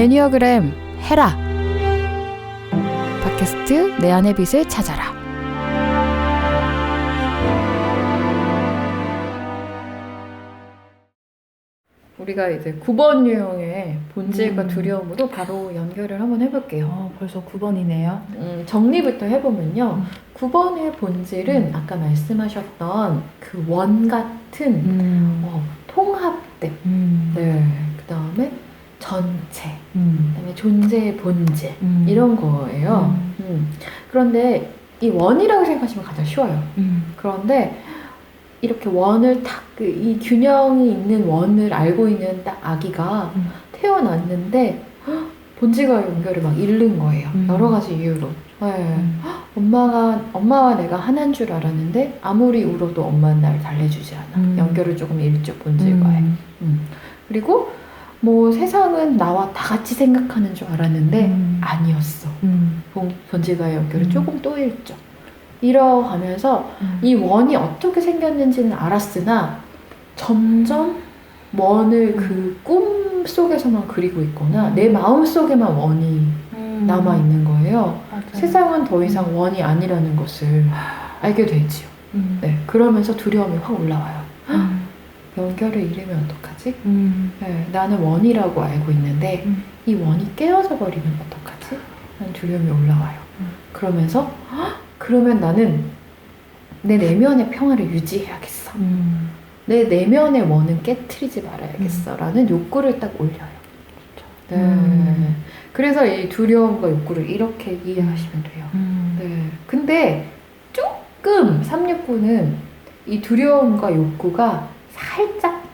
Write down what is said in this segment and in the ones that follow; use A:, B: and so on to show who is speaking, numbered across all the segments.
A: 애니어그램 해라. 팟캐스트 내 안의 빛을 찾아라. 우리가 이제 9번 유형의 본질과
B: 음.
A: 두려움으로 바로 연결을 한번 해볼게요.
B: 어, 벌써 9번이네요.
A: 음, 정리부터 해보면요.
B: 음.
A: 9번의 본질은
B: 음.
A: 아까 말씀하셨던 그 원 같은
B: 음.
A: 어, 통합됨.
B: 음.
A: 네. 그 다음에 전체.
B: 음.
A: 그다음에 존재의 본질
B: 음.
A: 이런 거예요.
B: 음.
A: 음. 그런데 이 원이라고 생각하시면 가장 쉬워요.
B: 음.
A: 그런데 이렇게 원을 딱그이 균형이 있는 원을 알고 있는 딱 아기가
B: 음.
A: 태어났는데 헉, 본질과 연결을 막 잃는 거예요.
B: 음.
A: 여러 가지 이유로. 네.
B: 음.
A: 엄마가 엄마와 내가 하나인 줄 알았는데 아무리 울어도 엄마는 날 달래주지 않아.
B: 음.
A: 연결을 조금 잃죠 본질과의. 그리고 뭐 세상은 나와 다 같이 생각하는 줄 알았는데
B: 음.
A: 아니었어.
B: 음.
A: 본- 본질과의 연결을
B: 음.
A: 조금 또 잃죠. 이러가면서
B: 음.
A: 이 원이 어떻게 생겼는지는 알았으나 점점 원을 그 꿈 속에서만 그리고 있거나
B: 음.
A: 내 마음 속에만 원이
B: 음.
A: 남아 있는 거예요.
B: 맞아요.
A: 세상은 더 이상 원이 아니라는 것을 알게 되지요.
B: 음.
A: 네, 그러면서 두려움이 확 올라와요.
B: 음.
A: 연결을 잃으면 어떡하지?
B: 음.
A: 네, 나는 원이라고 알고 있는데
B: 음.
A: 이 원이 깨어져 버리면 어떡하지? 라는 두려움이 올라와요.
B: 음.
A: 그러면서 헉, 그러면 나는 내 내면의 평화를 유지해야겠어.
B: 음.
A: 내 내면의 원은 깨트리지 말아야겠어. 라는 욕구를 딱 올려요. 네.
B: 음.
A: 그래서 이 두려움과 욕구를 이렇게 이해하시면 돼요.
B: 음.
A: 네. 근데 조금 369는 이 두려움과 욕구가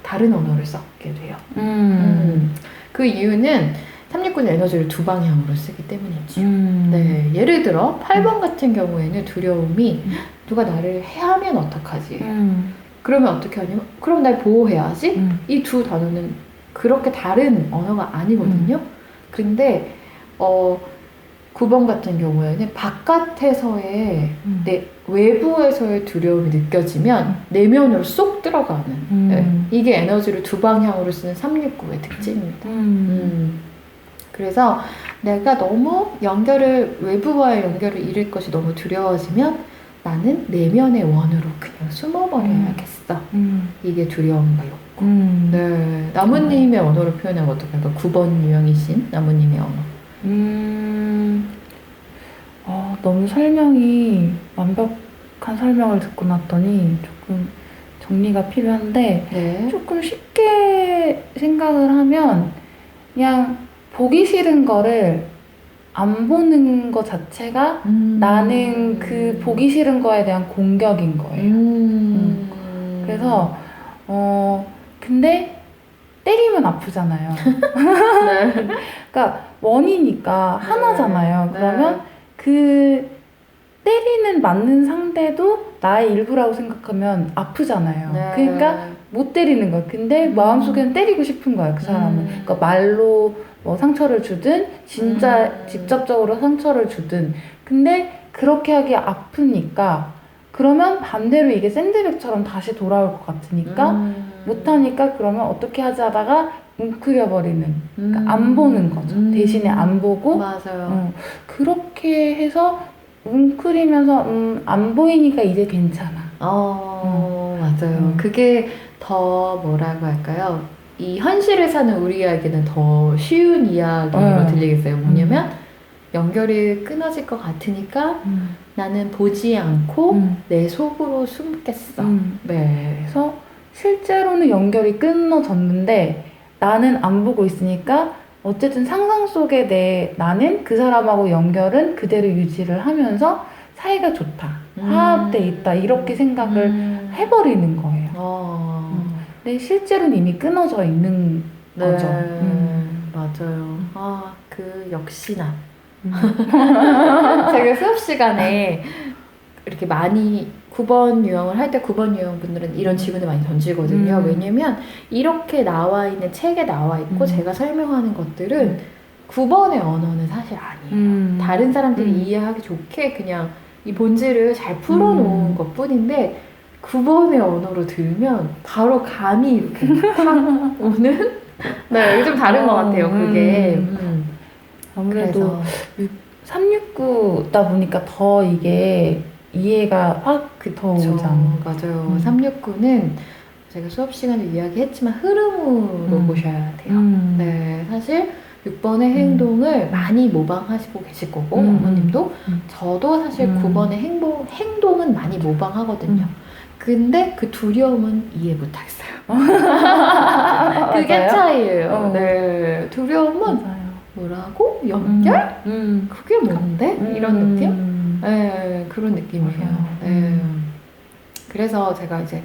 A: 다른 언어를 썼게 돼요.
B: 음.
A: 음. 그 이유는 369는 에너지를 두 방향으로 쓰기 때문이죠.
B: 음.
A: 네. 예를 들어 8번 같은 경우에는 두려움이
B: 음.
A: 누가 나를 해하면 어떡하지?
B: 음.
A: 그러면 어떻게 하냐면 그럼 날 보호해야지?
B: 음.
A: 이두 단어는 그렇게 다른 언어가 아니거든요. 근데 어 9번 같은 경우에는 바깥에서의
B: 음.
A: 내 외부에서의 두려움이 느껴지면 내면으로 쏙 들어가는
B: 음.
A: 네, 이게 에너지를 두 방향으로 쓰는 369의 특징입니다.
B: 음.
A: 음. 그래서 내가 너무 연결을 외부와의 연결을 잃을 것이 너무 두려워지면 나는 내면의 원으로 그냥 숨어버려야겠어.
B: 음.
A: 이게 두려움과 욕구.
B: 음.
A: 네, 나무님의 언어로 표현하면 어떡할까? 9번 유형이신 나무님의 언어.
B: 음, 어, 너무 설명이 완벽한 설명을 듣고 났더니 조금 정리가 필요한데
A: 네.
B: 조금 쉽게 생각을 하면 그냥 보기 싫은 거를 안 보는 것 자체가
A: 음.
B: 나는 그 보기 싫은 거에 대한 공격인 거예요.
A: 음.
B: 그래서 어 근데 때리면 아프잖아요.
A: 네.
B: 그러니까 원이니까 하나잖아요.
A: 네.
B: 그러면 그 때리는 맞는 상대도 나의 일부라고 생각하면 아프잖아요.
A: 네.
B: 그러니까 못 때리는 거야. 근데
A: 음.
B: 마음속에는 때리고 싶은 거야, 그 사람은.
A: 음.
B: 그러니까 말로 뭐 상처를 주든 진짜
A: 음.
B: 직접적으로 상처를 주든. 근데 그렇게 하기 아프니까 그러면 반대로 이게 샌드백처럼 다시 돌아올 것 같으니까
A: 음.
B: 못하니까 그러면 어떻게 하지 하다가 뭉클려버리는 그러니까
A: 음.
B: 안 보는 거죠.
A: 음.
B: 대신에 안 보고
A: 맞아요.
B: 어, 그렇게 해서 웅크리면서 음, 안 보이니까 이제 괜찮아.
A: 어, 맞아요.
B: 음.
A: 그게 더 뭐라고 할까요? 이 현실을 사는 우리에게는 더 쉬운 이야기로
B: 네.
A: 들리겠어요. 뭐냐면 연결이 끊어질 것 같으니까
B: 음.
A: 나는 보지 않고
B: 음.
A: 내 속으로 숨겠어.
B: 음.
A: 네.
B: 그래서 실제로는 연결이 끊어졌는데 나는 안 보고 있으니까 어쨌든 상상 속에 내 나는 그 사람하고 연결은 그대로 유지를 하면서 사이가 좋다,
A: 음.
B: 화합돼 있다 이렇게 생각을
A: 음.
B: 해버리는 거예요.
A: 어.
B: 음. 근데 실제로는 이미 끊어져 있는
A: 네.
B: 거죠. 음.
A: 맞아요. 아, 그 역시나
B: 음.
A: 제가 수업 시간에 이렇게 많이 9번 유형을 할 때 9번 유형 분들은 이런 질문을 많이 던지거든요.
B: 음.
A: 왜냐면 이렇게 나와 있는 책에 나와 있고
B: 음.
A: 제가 설명하는 것들은 9번의 언어는 사실 아니에요.
B: 음.
A: 다른 사람들이
B: 음.
A: 이해하기 좋게 그냥 이 본질을 잘 풀어놓은
B: 음.
A: 것 뿐인데 9번의 언어로 들으면 바로 감이 이렇게 팍 오는 네, 좀 다른 것 같아요. 그게.
B: 음.
A: 음.
B: 아무래도
A: 그래서
B: 369다 보니까 더 이게 이해가 확더
A: 그쵸,
B: 오잖아.
A: 맞아요.
B: 음.
A: 369는 제가 수업 시간에 이야기했지만 흐름으로
B: 음.
A: 보셔야 돼요.
B: 음.
A: 네, 사실 6번의 행동을 많이 모방하시고 계실 거고
B: 음.
A: 어머님도
B: 음.
A: 저도 사실
B: 음.
A: 9번의 행동, 행동은 많이 모방하거든요.
B: 음.
A: 근데 그 두려움은 이해 못하겠어요. 그게
B: 맞아요?
A: 차이예요.
B: 어.
A: 네, 두려움은
B: 맞아요.
A: 뭐라고? 연결?
B: 음.
A: 그게 뭔데? 이런
B: 음.
A: 느낌? 네, 그런 느낌이에요. 네.
B: 음.
A: 그래서 제가 이제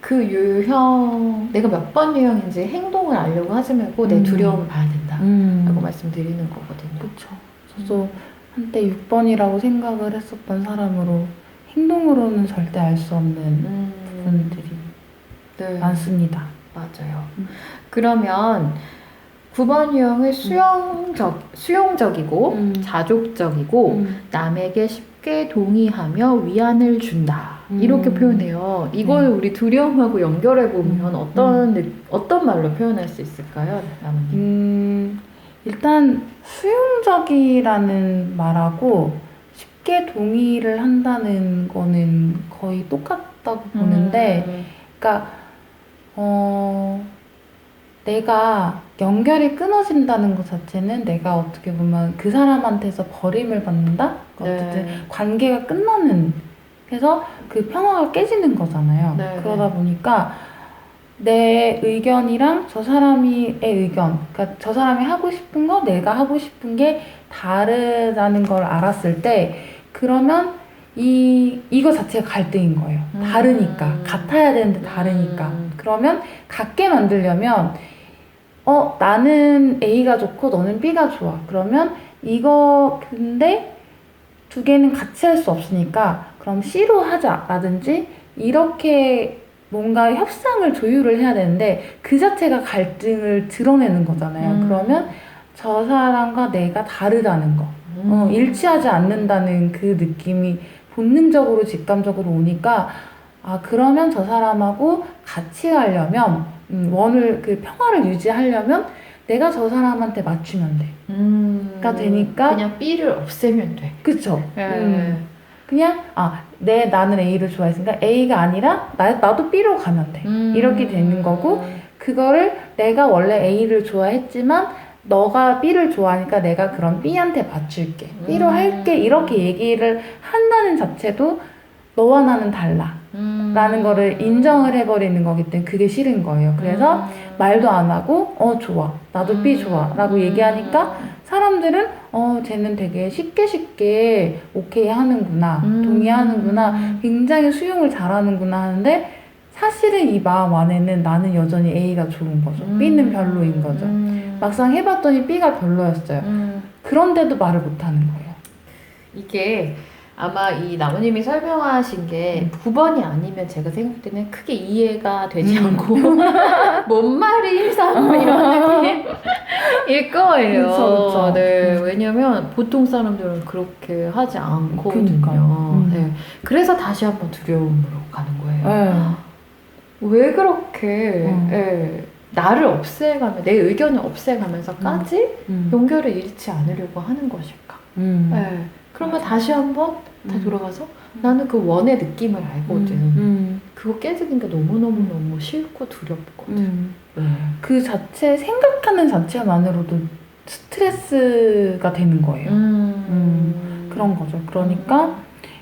A: 그 유형, 내가 몇 번 유형인지 행동을 알려고 하지 말고 내
B: 음.
A: 두려움을 봐야 된다.
B: 음.
A: 라고 말씀드리는 거거든요.
B: 그쵸. 저도 한때 6번이라고 생각을 했었던 사람으로 행동으로는 절대 알 수 없는
A: 음,
B: 부분들이
A: 네,
B: 많습니다.
A: 맞아요.
B: 음.
A: 그러면 9번 유형을 수용적, 수용적이고
B: 음.
A: 자족적이고
B: 음.
A: 남에게 쉽게 동의하며 위안을 준다.
B: 음.
A: 이렇게 표현해요. 이걸 우리 두려움하고 연결해 보면
B: 음.
A: 어떤 느- 어떤 말로 표현할 수 있을까요, 나무님?
B: 음, 일단 수용적이라는 말하고 쉽게 동의를 한다는 거는 거의 똑같다고 보는데,
A: 음.
B: 그러니까 어, 내가 연결이 끊어진다는 것 자체는 내가 어떻게 보면 그 사람한테서 버림을 받는다. 어쨌든
A: 네.
B: 관계가 끝나는 그래서 그 평화가 깨지는 거잖아요.
A: 네,
B: 그러다 보니까 내 의견이랑 저 사람의 의견, 그러니까 저 사람이 하고 싶은 거, 내가 하고 싶은 게 다르다는 걸 알았을 때, 그러면 이 이거 자체가 갈등인 거예요.
A: 음.
B: 다르니까 같아야 되는데 다르니까.
A: 음.
B: 그러면 같게 만들려면 어 나는 A가 좋고 너는 B가 좋아. 그러면 이거 근데 두 개는 같이 할 수 없으니까 그럼 C로 하자라든지 이렇게 뭔가 협상을 조율을 해야 되는데 그 자체가 갈등을 드러내는 거잖아요.
A: 음.
B: 그러면 저 사람과 내가 다르다는 거, 어,
A: 음.
B: 일치하지 않는다는 그 느낌이 본능적으로 직감적으로 오니까 아 그러면 저 사람하고 같이 가려면 음, 원을 그 평화를 유지하려면 내가 저 사람한테 맞추면 돼.
A: 음.
B: 가 되니까
A: 그냥 B를 없애면 돼.
B: 그쵸?
A: 네.
B: 음. 그냥 아, 내 나는 A를 좋아했으니까 A가 아니라 나, 나도 B로 가면 돼.
A: 음.
B: 이렇게 되는 거고 그거를 내가 원래 A를 좋아했지만 너가 B를 좋아하니까 내가 그럼 B한테 맞출게. B로
A: 음.
B: 할게. 이렇게 얘기를 한다는 자체도 너와 나는 달라.
A: 음.
B: 라는 거를 인정을 해버리는 거기 때문에 그게 싫은 거예요. 그래서
A: 음.
B: 말도 안 하고 어 좋아. 나도 B 좋아. 라고
A: 음.
B: 얘기하니까 사람들은 어 쟤는 되게 쉽게 쉽게 오케이 하는구나.
A: 음.
B: 동의하는구나. 굉장히 수용을 잘하는구나 하는데 사실은 이 마음 안에는 나는 여전히 A가 좋은 거죠.
A: 음.
B: B는 별로인 거죠.
A: 음.
B: 막상 해봤더니 B가 별로였어요.
A: 음.
B: 그런데도 말을 못 하는 거예요.
A: 이게 아마 이 나무님이 설명하신 게
B: 음.
A: 9번이 아니면 제가 생각할 때는 크게 이해가 되지
B: 음.
A: 않고 뭔 말이 삼 이런 느낌일 거예요.
B: 그쵸, 그쵸.
A: 네,
B: 음.
A: 왜냐면 보통 사람들은 그렇게 하지 않거든요.
B: 음.
A: 네, 그래서 다시 한번 두려움으로 가는 거예요.
B: 네.
A: 왜 그렇게
B: 음.
A: 예, 나를 없애가며 내 의견을 없애가면서까지
B: 음.
A: 연결을 잃지 않으려고 하는 것일까?
B: 음.
A: 네. 그러면 다시 한번 다
B: 음.
A: 돌아가서 나는 그 원의 느낌을 알거든.
B: 음.
A: 그거 깨지는 게 너무너무너무 싫고 두렵거든.
B: 음.
A: 네.
B: 그 자체 생각하는 자체만으로도 스트레스가 되는 거예요.
A: 음.
B: 그런 거죠. 그러니까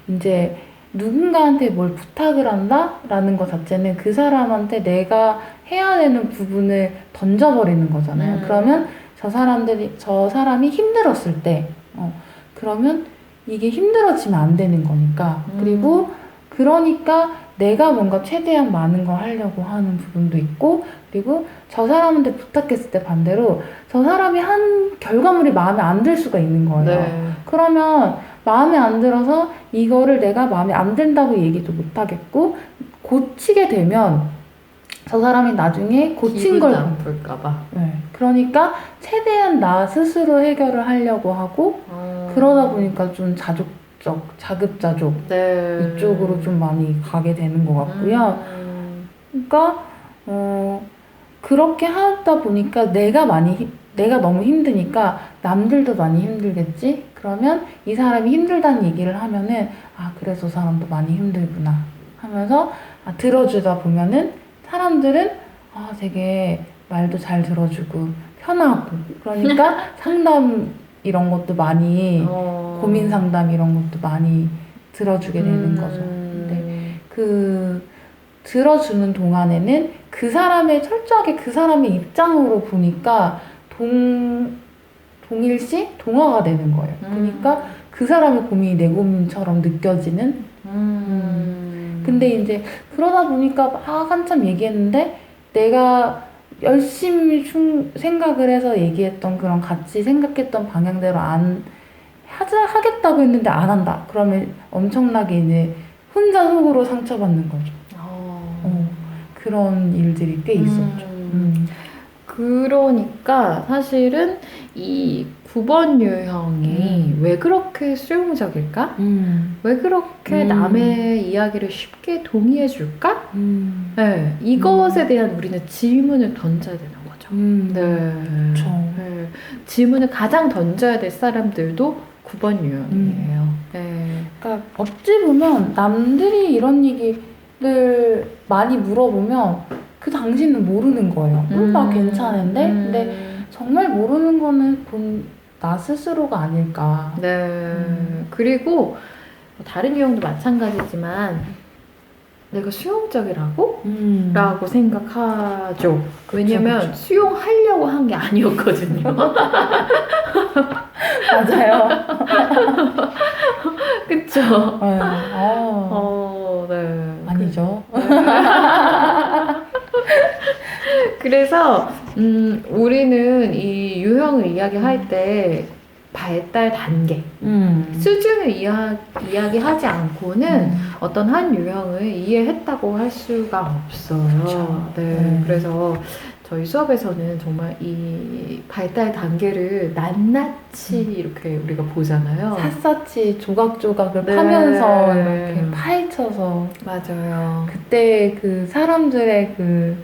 B: 이제 누군가한테 뭘 부탁을 한다라는 것 자체는 그 사람한테 내가 해야 되는 부분을 던져버리는 거잖아요.
A: 음.
B: 그러면 저 사람들이 저 사람이 힘들었을 때, 어, 그러면 이게 힘들어지면 안 되는 거니까.
A: 음.
B: 그리고 그러니까 내가 뭔가 최대한 많은 걸 하려고 하는 부분도 있고, 그리고 저 사람한테 부탁했을 때 반대로 저 사람이 한 결과물이 마음에 안 들 수가 있는 거예요.
A: 네.
B: 그러면 마음에 안 들어서 이거를 내가 마음에 안 든다고 얘기도 못 하겠고 고치게 되면 저 사람이 나중에 고친 걸
A: 나쁠까봐.
B: 네. 그러니까 최대한 나 스스로 해결을 하려고 하고 그러다 보니까 좀 자족적 자급자족
A: 네.
B: 이쪽으로 좀 많이 가게 되는 것 같고요.
A: 음.
B: 그러니까 어 그렇게 하다 보니까 내가 많이 힘- 내가 너무 힘드니까 남들도 많이 힘들겠지? 그러면 이 사람이 힘들다는 얘기를 하면은 아 그래서 저 사람도 많이 힘들구나 하면서 아, 들어주다 보면은 사람들은 아 되게 말도 잘 들어주고 편하고 그러니까 상담 이런 것도 많이
A: 어.
B: 고민 상담 이런 것도 많이 들어주게 되는
A: 음.
B: 거죠. 근데 그 들어주는 동안에는 그 사람의 철저하게 그 사람의 입장으로 보니까 동 동일시 동화가 되는 거예요.
A: 음.
B: 그러니까 그 사람의 고민이 내 고민처럼 느껴지는.
A: 음.
B: 근데 이제 그러다 보니까 막 한참 얘기했는데 내가 열심히 충- 생각을 해서 얘기했던 그런 같이 생각했던 방향대로 안 하자 하겠다고 했는데 안 한다. 그러면 엄청나게 이제 혼자 속으로 상처받는 거죠.
A: 어.
B: 어, 그런 일들이 꽤 있었죠.
A: 음.
B: 음.
A: 그러니까 사실은 이 9번 유형이
B: 음.
A: 왜 그렇게 수용적일까?
B: 음.
A: 왜 그렇게
B: 음.
A: 남의 이야기를 쉽게 동의해 줄까?
B: 음.
A: 네, 이것에 대한 우리는 질문을 던져야 되는 거죠.
B: 음.
A: 네.
B: 그쵸.
A: 네. 질문을 가장 던져야 될 사람들도 9번 유형이에요.
B: 음.
A: 네.
B: 그러니까 어찌 보면 남들이 이런 얘기를 많이 물어보면 그 당신은 모르는 거예요. 음, 나 괜찮은데?
A: 음.
B: 근데 정말 모르는 거는 본 나 스스로가 아닐까.
A: 네.
B: 음.
A: 그리고 뭐 다른 유형도 마찬가지지만 내가 수용적이라고?
B: 음.
A: 라고 생각하죠. 왜냐면
B: 그쵸.
A: 수용하려고 한 게 아니었거든요.
B: 맞아요.
A: 그쵸?
B: 네. 아,
A: 어, 네.
B: 아니죠.
A: 그래서, 음, 우리는 이 유형을 이야기할 때 발달 단계,
B: 음.
A: 수준을 이야, 이야기하지 않고는
B: 음.
A: 어떤 한 유형을 이해했다고 할 수가 없어요. 네.
B: 네.
A: 그래서 저희 수업에서는 정말 이 발달 단계를 낱낱이 이렇게 우리가 보잖아요.
B: 샅샅이 조각조각을
A: 네.
B: 파면서 이렇게 파헤쳐서
A: 맞아요.
B: 그때 그 사람들의 그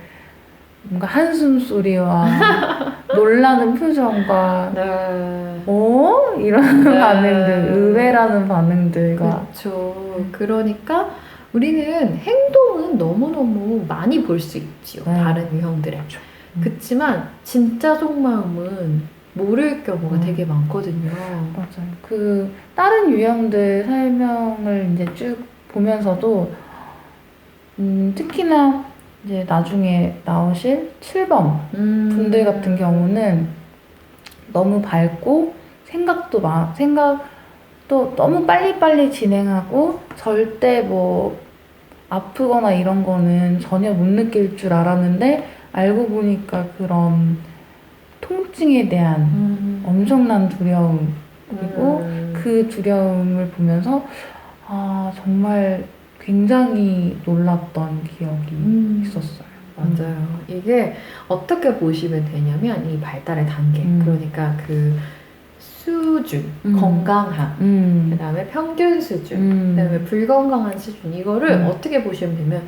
B: 뭔가 한숨 소리와 놀라는 표정과
A: 네.
B: 어 이런
A: 네.
B: 반응들 의외라는 반응들과
A: 그렇죠. 그러니까 우리는 행동은 너무너무 많이 볼 수 있지요.
B: 네.
A: 다른 유형들의.
B: 음.
A: 그렇지만 진짜 속마음은 모를 경우가
B: 음.
A: 되게 많거든요.
B: 맞아요. 그 다른 유형들 설명을 이제 쭉 보면서도 음, 특히나 이제 나중에 나오실 7번
A: 음.
B: 분들 같은 경우는 너무 밝고 생각도 많 생각도 너무 빨리빨리 진행하고 절대 뭐 아프거나 이런 거는 전혀 못 느낄 줄 알았는데 알고 보니까 그런 통증에 대한
A: 음.
B: 엄청난 두려움 그리고
A: 음.
B: 그 두려움을 보면서 아 정말 굉장히 놀랐던 기억이
A: 음.
B: 있었어요.
A: 맞아요. 이게 어떻게 보시면 되냐면 이 발달의 단계,
B: 음.
A: 그러니까 그 수준,
B: 음.
A: 건강함,
B: 음.
A: 그 다음에 평균 수준,
B: 음.
A: 그 다음에 불건강한 수준 이거를
B: 음.
A: 어떻게 보시면 되면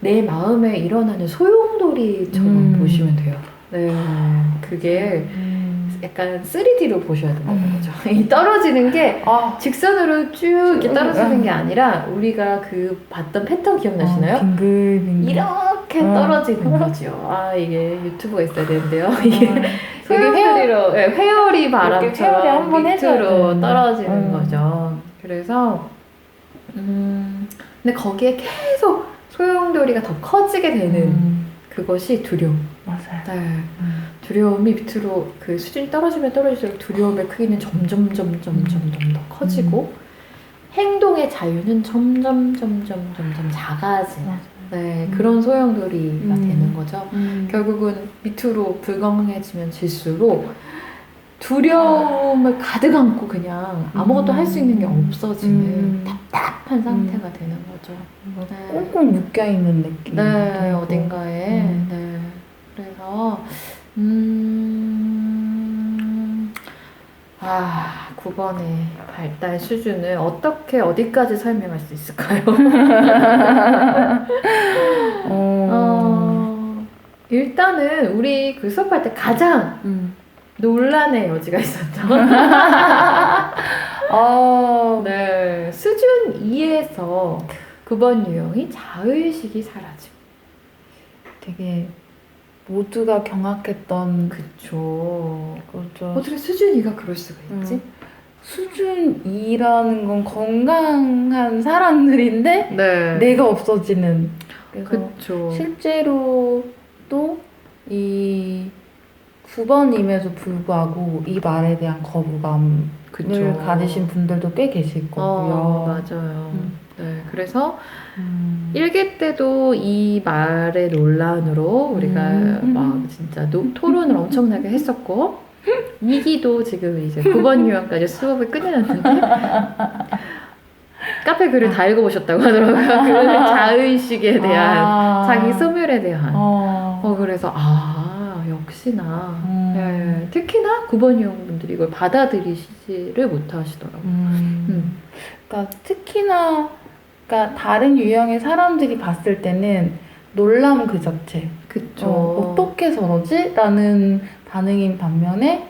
A: 내 마음에 일어나는 소용돌이처럼
B: 음.
A: 보시면 돼요. 네, 그게
B: 음.
A: 약간 3D로 보셔야 된다는
B: 음.
A: 거죠. 이 떨어지는 게
B: 아
A: 직선으로 쭉 이렇게
B: 쭉,
A: 떨어지는
B: 음.
A: 게 아니라 우리가 그 봤던 패턴 기억나시나요?
B: 어, 빙글빙글.
A: 이렇게
B: 어.
A: 떨어지는 거죠. 아 이게 유튜브가 있어야 되는데요. 이게
B: 아,
A: 소용돌이로 네, 회오리 바람처럼 밑으로. 떨어지는
B: 음.
A: 거죠. 그래서 음 근데 거기에 계속 소용돌이가 더 커지게 되는
B: 음,
A: 그것이 두려움.
B: 맞아요.
A: 네.
B: 음.
A: 두려움이 밑으로 그 수준이 떨어지면 떨어질수록 두려움의 크기는 점점 점점 점점 더 커지고 행동의 자유는 점점 점점 점점 작아지는. 네,
B: 음.
A: 그런 소용돌이가
B: 음.
A: 되는 거죠.
B: 음.
A: 결국은 밑으로 불건강해지면 질수록 두려움을 가득 안고 그냥 아무것도 할 수 있는 게 없어지는
B: 음.
A: 답답한 상태가 되는 거죠. 네.
B: 꽁꽁 묶여 있는 느낌.
A: 네. 어딘가에.
B: 음.
A: 네. 그래서, 음, 아, 9번의 발달 수준을 어떻게, 어디까지 설명할 수 있을까요?
B: 어.
A: 어, 일단 일단은 우리 그 수업할 때 가장
B: 음.
A: 논란의 여지가 있었죠.
B: 어,
A: 네, 수준 2에서 9번 유형이 자의식이 사라짐.
B: 되게 모두가 경악했던
A: 그쵸.
B: 거죠.
A: 어떻게 수준 2가 그럴 수가 있지?
B: 음. 수준 2라는 건 건강한 사람들인데
A: 네.
B: 내가 없어지는. 그래서
A: 그쵸.
B: 실제로 또이 9번임에도 불구하고 이 말에 대한 거부감을
A: 그쵸.
B: 가지신 분들도 꽤 계실 거고요.
A: 어, 맞아요.
B: 음.
A: 네, 그래서
B: 음.
A: 1기 때도 이 말의 논란으로 우리가
B: 음.
A: 막 진짜 노- 토론을 엄청나게 했었고 2기도 지금 이제 9번 유형까지 수업을 끝내놨는데 카페 글을 다 읽어보셨다고 하더라고요. 그 자의식에 대한
B: 아.
A: 자기 소멸에 대한
B: 어.
A: 어 그래서 아 역시나
B: 음.
A: 예, 특히나 9번 유형분들이 이걸 받아들이지를 못하시더라고요.
B: 음.
A: 음.
B: 그러니까 특히나 그러니까 다른 유형의 사람들이 봤을 때는 놀람 그 자체.
A: 그쵸.
B: 어, 어떻게 저러지? 라는 반응인 반면에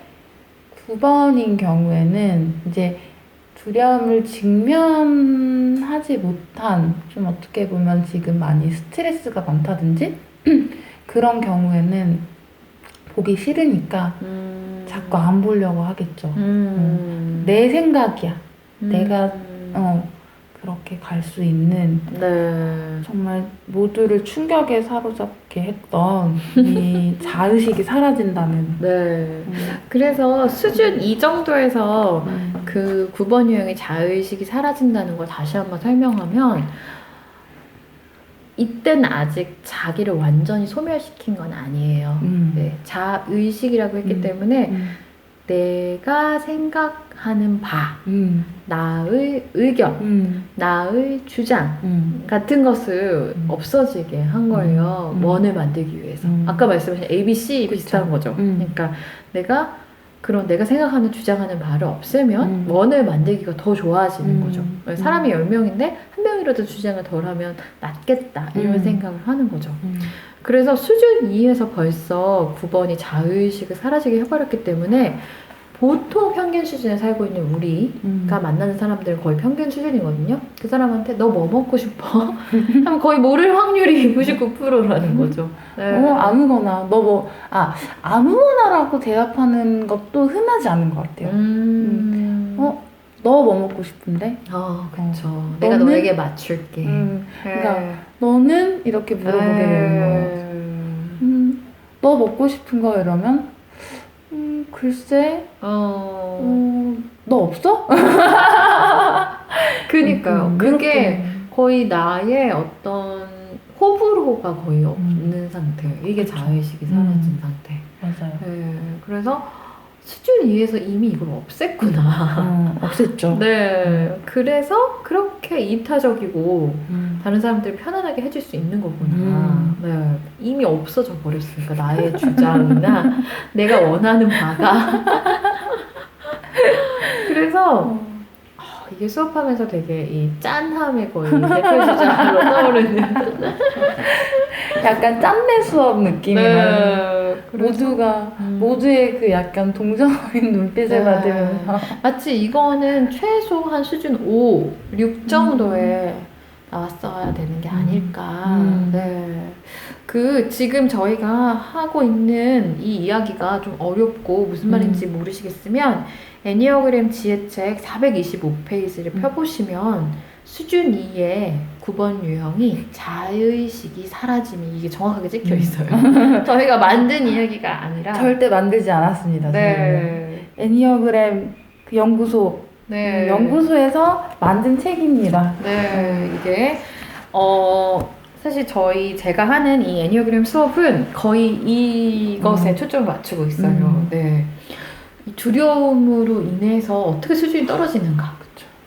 B: 9번인 경우에는 이제 두려움을 직면하지 못한 좀 어떻게 보면 지금 많이 스트레스가 많다든지 그런 경우에는 보기 싫으니까
A: 음.
B: 자꾸 안 보려고 하겠죠.
A: 음.
B: 내 생각이야.
A: 음.
B: 내가 어 그렇게 갈 수 있는
A: 네.
B: 정말 모두를 충격에 사로잡게 했던 이 자의식이 사라진다는.
A: 네.
B: 음.
A: 그래서 수준 2 정도에서
B: 음.
A: 그 9번 유형의 자의식이 사라진다는 걸 다시 한번 설명하면 이때는 아직 자기를 완전히 소멸시킨 건 아니에요.
B: 음.
A: 네, 자의식이라고 했기
B: 음.
A: 때문에
B: 음.
A: 내가 생각하는 바,
B: 음.
A: 나의 의견,
B: 음.
A: 나의 주장
B: 음.
A: 같은 것을
B: 음.
A: 없어지게 한 거예요.
B: 음.
A: 원을 만들기 위해서.
B: 음.
A: 아까 말씀하신 A, B, C
B: 그쵸.
A: 비슷한 거죠.
B: 음.
A: 그러니까 내가 그런 내가 생각하는 주장하는 바를 없애면
B: 음.
A: 원을 만들기가 더 좋아지는
B: 음.
A: 거죠.
B: 음.
A: 사람이 10명인데 한 명이라도 주장을 덜 하면 낫겠다 이런
B: 음.
A: 생각을 하는 거죠.
B: 음.
A: 그래서 수준 2에서 벌써 9번이 자의식을 사라지게 해버렸기 때문에 보통 평균 수준에 살고 있는 우리가
B: 음.
A: 만나는 사람들은 거의 평균 수준이거든요. 그 사람한테 너 뭐 먹고 싶어? 하면 거의 모를 확률이 99%라는 거죠. 네.
B: 어, 아무거나. 너 뭐, 아, 아무거나라고 대답하는 것도 흔하지 않은 것 같아요.
A: 음.
B: 어? 너 뭐 먹고 싶은데?
A: 아, 그쵸.
B: 어.
A: 내가
B: 너는?
A: 너에게 맞출게.
B: 음.
A: 네.
B: 그러니까 너는? 이렇게 물어보게 되는 거예요.
A: 네.
B: 음, 너 먹고 싶은 거 이러면? 음, 글쎄,
A: 어.
B: 음, 너 없어?
A: 그니까요.
B: 음,
A: 그게. 거의 나의 어떤 호불호가 거의
B: 음.
A: 없는 상태. 이게
B: 그쵸.
A: 자의식이
B: 음.
A: 사라진 상태.
B: 맞아요.
A: 네. 그래서 수준 2에서 이미 이걸 없앴구나.
B: 음, 없앴죠.
A: 네. 그래서 그렇게 이타적이고
B: 음.
A: 다른 사람들을 편안하게 해줄 수 있는 거구나.
B: 음.
A: 네. 이미 없어져 버렸으니까 나의 주장이나 내가 원하는 바가. 그래서
B: 어.
A: 아, 이게 수업하면서 되게 이 짠함의 거의 대표 주장으로 떠오르는.
B: 약간 짬내 수업 느낌이.
A: 네.
B: 모두가
A: 음.
B: 모두의 그 약간 동정적인 눈빛을
A: 네.
B: 받으면서
A: 마치 이거는 최소 한 수준 5, 6 정도에 나왔어야 되는 게
B: 음.
A: 아닐까.
B: 음.
A: 네. 그 지금 저희가 하고 있는 이 이야기가 좀 어렵고 무슨 말인지
B: 음.
A: 모르시겠으면 애니어그램 지혜책 425페이지를
B: 음.
A: 펴보시면 수준 2의 9번 유형이 자의식이 사라짐이 이게 정확하게 찍혀
B: 음.
A: 있어요. 저희가 만든 이야기가 아니라
B: 절대 만들지 않았습니다. 저희는.
A: 네.
B: 애니어그램 그 연구소
A: 네.
B: 음, 연구소에서 만든 책입니다.
A: 네, 이게 어 사실 저희 제가 하는 이 애니어그램 수업은 거의 이것에
B: 음.
A: 초점을 맞추고 있어요.
B: 음.
A: 네. 이 두려움으로 인해서 어떻게 수준이 떨어지는가.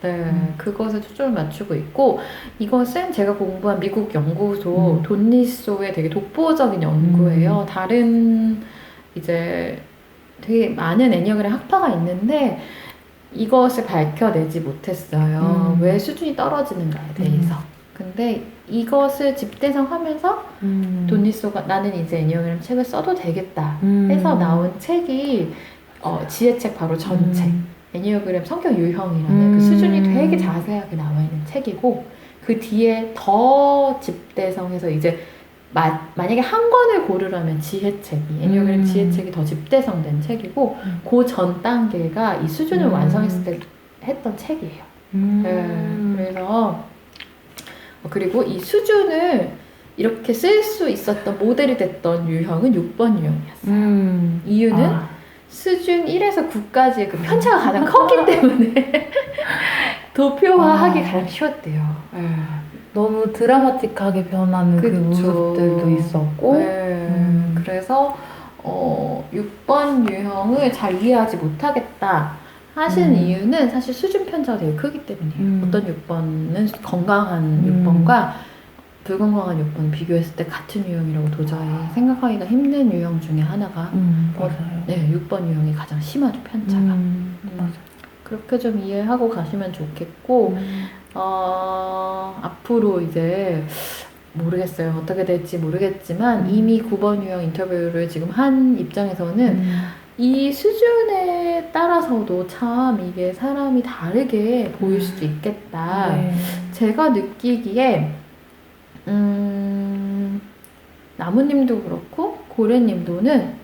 A: 네,
B: 음.
A: 그것에 초점을 맞추고 있고 이것은 제가 공부한 미국 연구소
B: 음.
A: 돈리소의 되게 독보적인 연구예요. 다른 이제 되게 많은 애니어그램 학파가 있는데 이것을 밝혀내지 못했어요.
B: 음.
A: 왜 수준이 떨어지는가에 대해서. 근데 이것을 집대성하면서
B: 음.
A: 돈니소가 나는 이제 애니어그램 책을 써도 되겠다
B: 음.
A: 해서 나온 책이 어, 지혜책 바로 전책
B: 음.
A: 애니어그램 성격 유형이라는
B: 음.
A: 그 수준이 되게 자세하게 나와 있는 책이고 그 뒤에 더 집대성해서 이제 마, 만약에 한 권을 고르라면 지혜책이 애니어그램
B: 음.
A: 지혜책이 더 집대성된 책이고
B: 음.
A: 그전 단계가 이 수준을
B: 음.
A: 완성했을 때 했던 책이에요.
B: 음.
A: 네, 그래서 어, 그리고 이 수준을 이렇게 쓸 수 있었던 모델이 됐던 유형은 6번 유형이었어요.
B: 음.
A: 이유는
B: 아.
A: 수준 1에서 9까지의 그 편차가 가장 컸기 때문에 도표화하기
B: 아.
A: 가장 쉬웠대요. 네.
B: 너무 드라마틱하게 변하는 그
A: 그쵸.
B: 모습들도 있었고
A: 네.
B: 음.
A: 그래서 어, 6번 유형을 잘 이해하지 못하겠다 하신
B: 음.
A: 이유는 사실 수준 편차가 되게 크기 때문이에요.
B: 음.
A: 어떤 6번은 건강한
B: 음.
A: 6번과 불건강한 6번 비교했을 때 같은 유형이라고 도저히 생각하기가 힘든 유형 중에 하나가
B: 음,
A: 어,
B: 맞아요.
A: 네, 6번 유형이 가장 심하죠, 편차가.
B: 음,
A: 음.
B: 맞아요.
A: 그렇게 좀 이해하고 가시면 좋겠고,
B: 음.
A: 어, 앞으로 이제 모르겠어요. 어떻게 될지 모르겠지만
B: 음.
A: 이미 9번 유형 인터뷰를 지금 한 입장에서는
B: 음.
A: 이 수준에 따라서도 참 이게 사람이 다르게 보일 수도 있겠다.
B: 네.
A: 제가 느끼기에 음, 나무님도 그렇고 고래님도는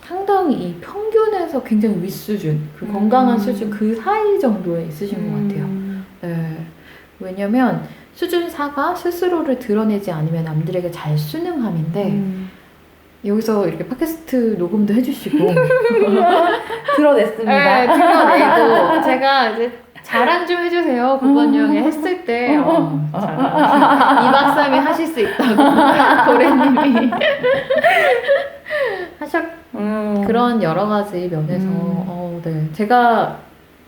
A: 상당히 이 평균에서 굉장히 윗수준, 그
B: 음.
A: 건강한 수준 그 사이 정도에 있으신 것 같아요.
B: 음.
A: 네. 왜냐면 수준 4가 스스로를 드러내지 않으면 남들에게 잘 순응함인데
B: 음.
A: 여기서 이렇게 팟캐스트 녹음도 해주시고
B: 드러냈습니다.
A: 네, 드러내고 제가 이제 자랑 좀 해주세요. 9번 유형에 했을 때 어, 자랑. 2박 3일 하실 수 있다고 고래님이 하셨
B: 음.
A: 그런 여러 가지 면에서
B: 음.
A: 어, 네. 제가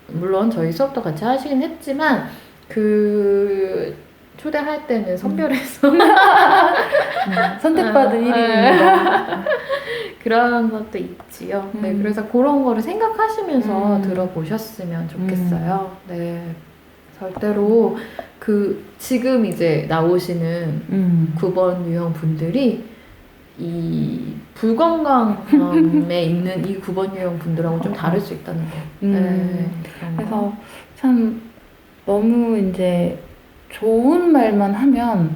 A: 물론 저희 수업도 같이 하시긴 했지만 그 초대할 때는 선별해서
B: 음, 선택받은
A: 아,
B: 1인입니다.
A: 그런 것도 있지요. 네,
B: 음.
A: 그래서 그런 거를 생각하시면서
B: 음.
A: 들어보셨으면 좋겠어요. 네. 절대로 그 지금 이제 나오시는
B: 음.
A: 9번 유형 분들이 이 불건강함에 있는 이 9번 유형 분들하고 좀 다를 수 있다는 거.
B: 음.
A: 네.
B: 그래서 참 너무 이제 좋은 말만 하면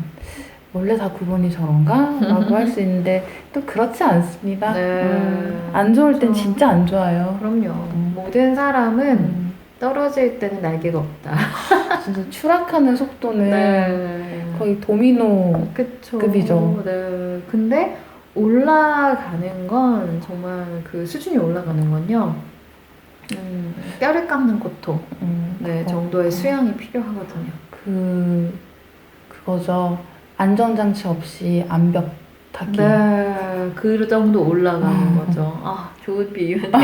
B: 원래 다 9번이 저런가? 라고 할 수 있는데 또 그렇지 않습니다.
A: 네.
B: 음, 안 좋을 땐
A: 그렇죠.
B: 진짜 안 좋아요.
A: 그럼요.
B: 음.
A: 모든 사람은
B: 음,
A: 떨어질 때는 날개가 없다.
B: 진짜 추락하는 속도는
A: 네.
B: 거의 도미노
A: 그쵸.
B: 급이죠.
A: 네. 근데 올라가는 건 정말 그 수준이 올라가는 건요. 음, 뼈를 깎는 고통.
B: 음,
A: 네,
B: 그거.
A: 정도의 수양이 필요하거든요.
B: 그 그거죠. 안전장치 없이 암벽 타기.
A: 네, 그 정도 올라가는
B: 아.
A: 거죠. 아, 좋은 비유네.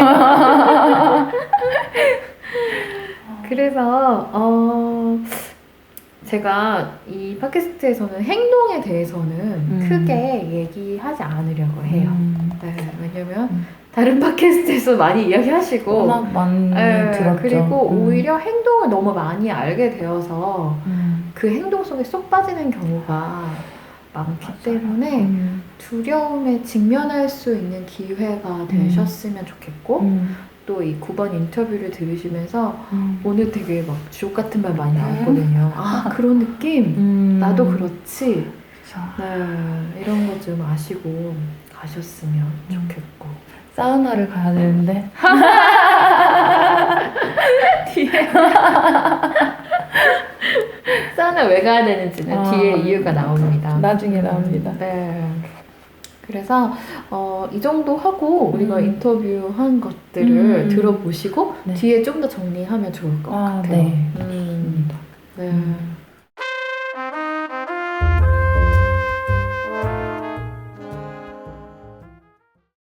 A: 그래서 어 제가 이 팟캐스트에서는 행동에 대해서는
B: 음.
A: 크게 얘기하지 않으려고 해요.
B: 음,
A: 네, 왜냐면
B: 음.
A: 다른 팟캐스트에서 많이 이야기하시고
B: 워낙 많이
A: 네,
B: 들었죠.
A: 그리고
B: 음.
A: 오히려 행동을 너무 많이 알게 되어서
B: 음.
A: 그 행동 속에 쏙 빠지는 경우가 많기
B: 맞아요.
A: 때문에
B: 음.
A: 두려움에 직면할 수 있는 기회가 되셨으면 좋겠고
B: 음.
A: 또이 9번 인터뷰를 들으시면서
B: 음.
A: 오늘 되게 막 주옥 같은 말 많이 나왔거든요. 아 그런 느낌?
B: 음.
A: 나도 그렇지. 네 이런 거 좀 아시고 가셨으면
B: 음.
A: 좋겠고
B: 사우나를 가야 되는데
A: 뒤에 사우나 왜 가야 되는지는
B: 아,
A: 뒤에 이유가 나옵니다.
B: 나중에 나옵니다.
A: 네. 그래서 어, 이 정도 하고 우리가
B: 음.
A: 인터뷰한 것들을
B: 음.
A: 들어보시고
B: 네.
A: 뒤에 좀 더 정리하면 좋을 것
B: 아,
A: 같아요.
B: 네.
A: 음.